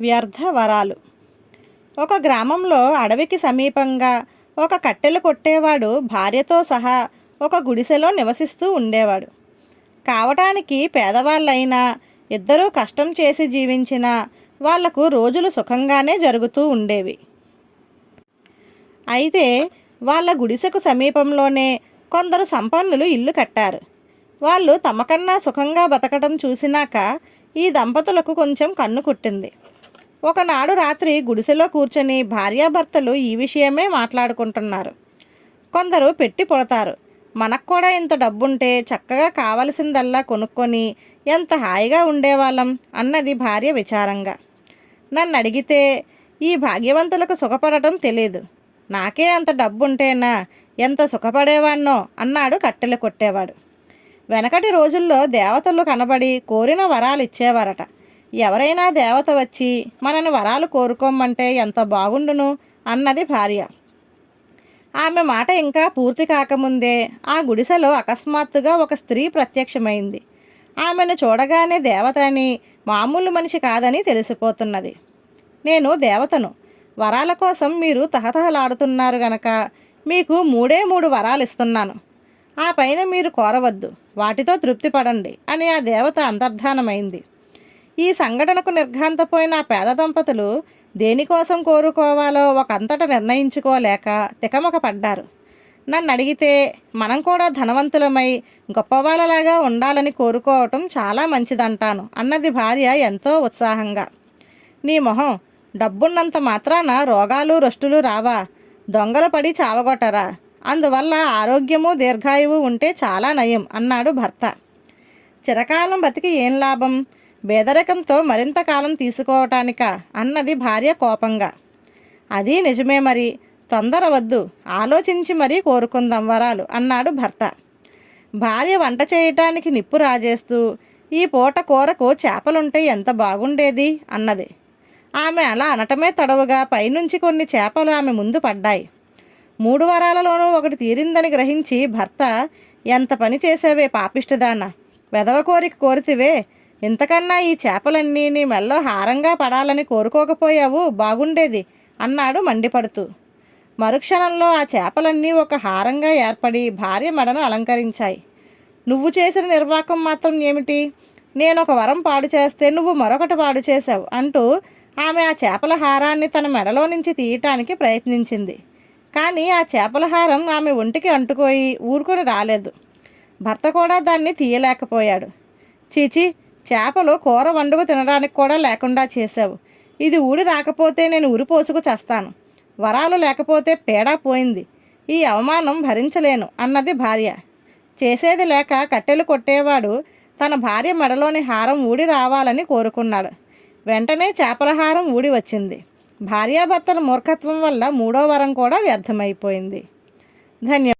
వ్యర్థ వరాలు ఒక గ్రామంలో అడవికి సమీపంగా ఒక కట్టెలు కొట్టేవాడు భార్యతో సహా ఒక గుడిసెలో నివసిస్తూ ఉండేవాడు. కావటానికి పేదవాళ్ళైనా ఇద్దరూ కష్టం చేసి జీవించిన వాళ్ళకు రోజులు సుఖంగానే జరుగుతూ ఉండేవి. అయితే వాళ్ళ గుడిసెకు సమీపంలోనే కొందరు సంపన్నులు ఇల్లు కట్టారు. వాళ్ళు తమకన్నా సుఖంగా బతకడం చూసినాక ఈ దంపతులకు కొంచెం కన్ను కుట్టింది. ఒకనాడు రాత్రి గుడిసెలో కూర్చొని భార్యాభర్తలు ఈ విషయమే మాట్లాడుకుంటున్నారు. కొందరు పెట్టి పుడతారు. మనకు కూడా ఇంత డబ్బుంటే చక్కగా కావలసిందల్లా కొనుక్కొని ఎంత హాయిగా ఉండేవాళ్ళం అన్నది భార్య విచారంగా. నన్ను అడిగితే ఈ భాగ్యవంతులకు సుఖపడటం తెలియదు నాకే అంత డబ్బుంటేనా ఎంత సుఖపడేవాన్నో అన్నాడు కట్టెలు కొట్టేవాడు. వెనకటి రోజుల్లో దేవతలు కనబడి కోరిన వరాలు ఇచ్చేవారట ఎవరైనా దేవత వచ్చి మనను వరాలు కోరుకోమంటే ఎంత బాగుండును అన్నది భార్య. ఆమె మాట ఇంకా పూర్తి కాకముందే ఆ గుడిసెలో అకస్మాత్తుగా ఒక స్త్రీ ప్రత్యక్షమైంది. ఆమెను చూడగానే దేవత అని మామూలు మనిషి కాదని తెలిసిపోతున్నది. నేను దేవతను. వరాల కోసం మీరు తహతహలాడుతున్నారు గనక మీకు మూడే మూడు వరాలు ఇస్తున్నాను. ఆ పైన మీరు కోరవద్దు. వాటితో తృప్తి పడండి అని ఆ దేవత అంతర్ధానమైంది. ఈ సంఘటనకు నిర్ఘాంతపోయిన పేద దంపతులు దేనికోసం కోరుకోవాలో ఒకంతట నిర్ణయించుకోలేక తికమక పడ్డారు. నన్ను అడిగితే మనం కూడా ధనవంతులమై గొప్పవాళ్ళలాగా ఉండాలని కోరుకోవటం చాలా మంచిదంటాను అన్నది భార్య ఎంతో ఉత్సాహంగా. నీ మొహం డబ్బున్నంత మాత్రాన రోగాలు రొస్టులు రావా దొంగలు పడి చావగొట్టరా అందువల్ల ఆరోగ్యము దీర్ఘాయువు ఉంటే చాలా నయం అన్నాడు భర్త. చిరకాలం బతికి ఏం లాభం? బేదరికంతో మరింత కాలం తీసుకోవటానిక అన్నది భార్య కోపంగా. అది నిజమే మరి. తొందర వద్దు. ఆలోచించి మరీ కోరుకుందాం వరాలు అన్నాడు భర్త. భార్య వంట చేయటానికి నిప్పు రాజేస్తూ ఈ పూట కూరకు చేపలుంటే ఎంత బాగుండేది అన్నది. ఆమె అలా అనటమే తడవుగా పైనుంచి కొన్ని చేపలు ఆమె ముందు పడ్డాయి. మూడు వరాలలోనూ ఒకటి తీరిందని గ్రహించి భర్త ఎంత పని చేసేవే పాపిష్టదాన? వెదవ కోరిక కోరితివే. ఇంతకన్నా ఈ చేపలన్నీ నీ మెల్లో హారంగా పడాలని కోరుకోకపోయావు బాగుండేది అన్నాడు మండిపడుతూ. మరుక్షణంలో ఆ చేపలన్నీ ఒక హారంగా ఏర్పడి భార్య మెడను అలంకరించాయి. నువ్వు చేసిన నిర్వాకం మాత్రం ఏమిటి? నేను ఒక వరం పాడు చేస్తే నువ్వు మరొకటి పాడు చేశావు అంటూ ఆమె ఆ చేపల హారాన్ని తన మెడలో నుంచి తీయటానికి ప్రయత్నించింది. కానీ ఆ చేపల హారం ఆమె ఒంటికి అంటుకోయి ఊరుకొని రాలేదు. భర్త కూడా దాన్ని తీయలేకపోయాడు. చీచి చేపలు కూర వండుకు తినడానికి కూడా లేకుండా చేశావు. ఇది ఊడి రాకపోతే నేను ఉరిపోసుకు చేస్తాను. వరాలు లేకపోతే పేడా పోయింది. ఈ అవమానం భరించలేను అన్నది భార్య. చేసేది లేక కట్టెలు కొట్టేవాడు తన భార్య మెడలోని హారం ఊడి రావాలని కోరుకున్నాడు. వెంటనే చేపల హారం ఊడి వచ్చింది. భార్యాభర్తల మూర్ఖత్వం వల్ల మూడో వరం కూడా వ్యర్థమైపోయింది. ధన్యవాదాలు